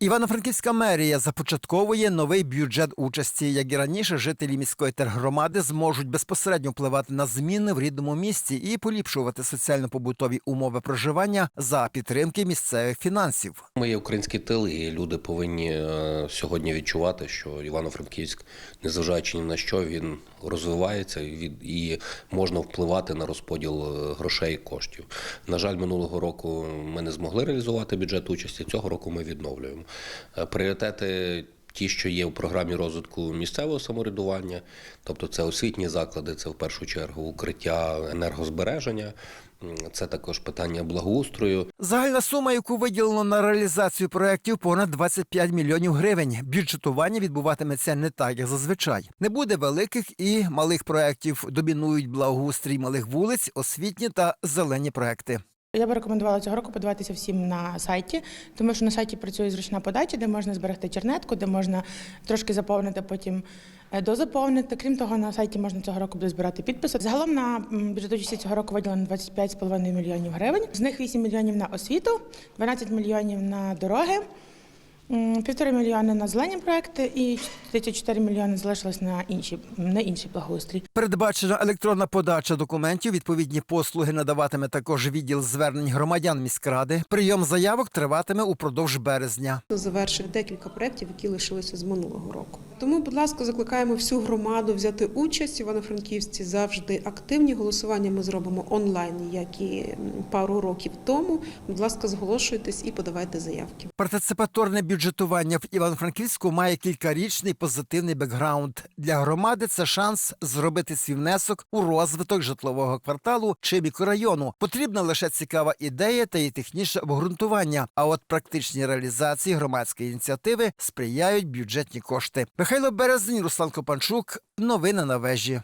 Івано-Франківська мерія започатковує новий бюджет участі. Як і раніше, жителі міської тергромади зможуть безпосередньо впливати на зміни в рідному місті і поліпшувати соціально-побутові умови проживання за підтримки місцевих фінансів. Ми є український тил, і люди повинні е, сьогодні відчувати, що Івано-Франківськ, незважаючи ні на що, він розвивається і можна впливати на розподіл е, грошей і коштів. На жаль, минулого року ми не змогли реалізувати бюджет участі. Цього року ми відновлюємо пріоритети. Ті, що є в програмі розвитку місцевого самоврядування, тобто це освітні заклади, це в першу чергу укриття енергозбереження, це також питання благоустрою, Загальна сума, яку виділено на реалізацію проєктів, понад 25 мільйонів гривень. Бюджетування відбуватиметься не так, як зазвичай. Не буде великих і малих проєктів. Домінують благоустрій малих вулиць, освітні та зелені проекти. Я би рекомендувала цього року подаватися всім на сайті, тому що на сайті працює зручна подача, де можна зберегти чернетку, де можна трошки заповнити, потім е, дозаповнити. Крім того, на сайті можна цього року буде збирати підписи. Загалом на бюджету цього року виділено 25,5 мільйонів гривень. З них 8 мільйонів на освіту, 12 мільйонів на дороги. Півтори мільйони на зелені проекти і 34 мільйони залишилось на інші на інші благоустрій. Передбачена електронна подача документів. Відповідні послуги надаватиме також відділ звернень громадян міськради. Прийом заявок триватиме упродовж березня. завершив декілька проєктів, які лишилися з минулого року. Тому, будь ласка, закликаємо всю громаду взяти участь. Івано-Франківці завжди активні. Голосування ми зробимо онлайн, як і пару років тому. Будь ласка, зголошуйтесь і подавайте заявки. Партиципаторне бюджетування в Івано-Франківську має кількарічний позитивний бекграунд. Для громади це шанс зробити свій внесок у розвиток житлового кварталу чи мікрорайону. Потрібна лише цікава ідея та її технічне обґрунтування. А от практичній реалізації громадської ініціативи сприяють бюджетні кошти. Михайло Березень, Руслан Копанчук. Новини на вежі.